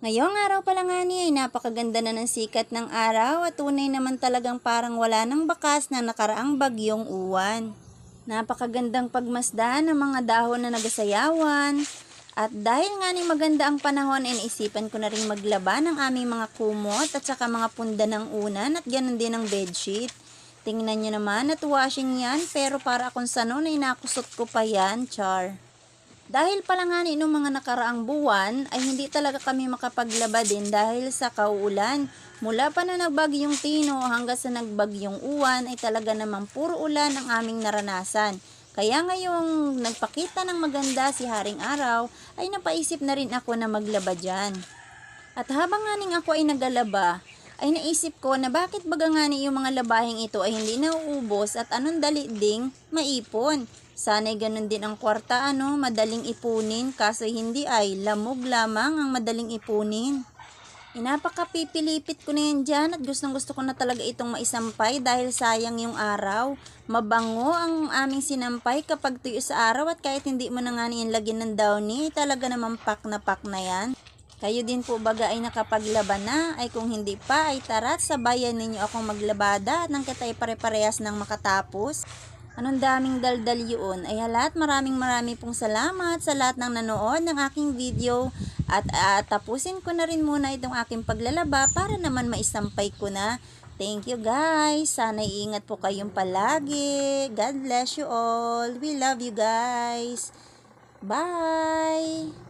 Ngayong araw pala nga niya ay napakaganda na ng sikat ng araw at tunay naman talagang parang wala ng bakas na nakaraang bagyong uwan. Napakagandang pagmasdan ng mga dahon na nagasayawan. At dahil nga ni maganda ang panahon ay naisipan ko na rin maglaba ng aming mga kumot at saka mga punda ng unan at ganun din ang bedsheet. Tingnan nyo naman at washing yan pero para akong sano na inakusot ko pa yan, char. Dahil pala nga ni noong mga nakaraang buwan ay hindi talaga kami makapaglaba din dahil sa kauulan. Mula pa na nagbagyong Tino hanggang sa nagbagyong Uwan ay talaga namang puro ulan ang aming naranasan. Kaya ngayong nagpakita ng maganda si Haring Araw ay napaisip na rin ako na maglaba dyan. At habang nga ning ako ay nagalaba, ay naisip ko na bakit baga nga ni yung mga labahing ito ay hindi nauubos at anong dali ding maipon. Sana'y ganun din ang kwarta ano, madaling ipunin kaso hindi ay lamog lamang ang madaling ipunin. Inapakapipilipit ko na yan dyan at gustong gusto ko na talaga itong maisampay dahil sayang yung araw. Mabango ang aming sinampay kapag tuyo sa araw at kahit hindi mo na nga niyan lagyan ng downy, talaga naman pak na pak na yan. Kayo din po baga ay nakapaglaban na, ay kung hindi pa ay tara't sabayan ninyo akong maglabada nang kita'y pare-parehas ng makatapos. Anong daming daldal yun. Ay halat, maraming maraming pong salamat sa lahat ng nanood ng aking video. At ah, tapusin ko na rin muna itong aking paglalaba para naman maisampay ko na. Thank you guys. Sana iingat po kayong palagi. God bless you all. We love you guys. Bye.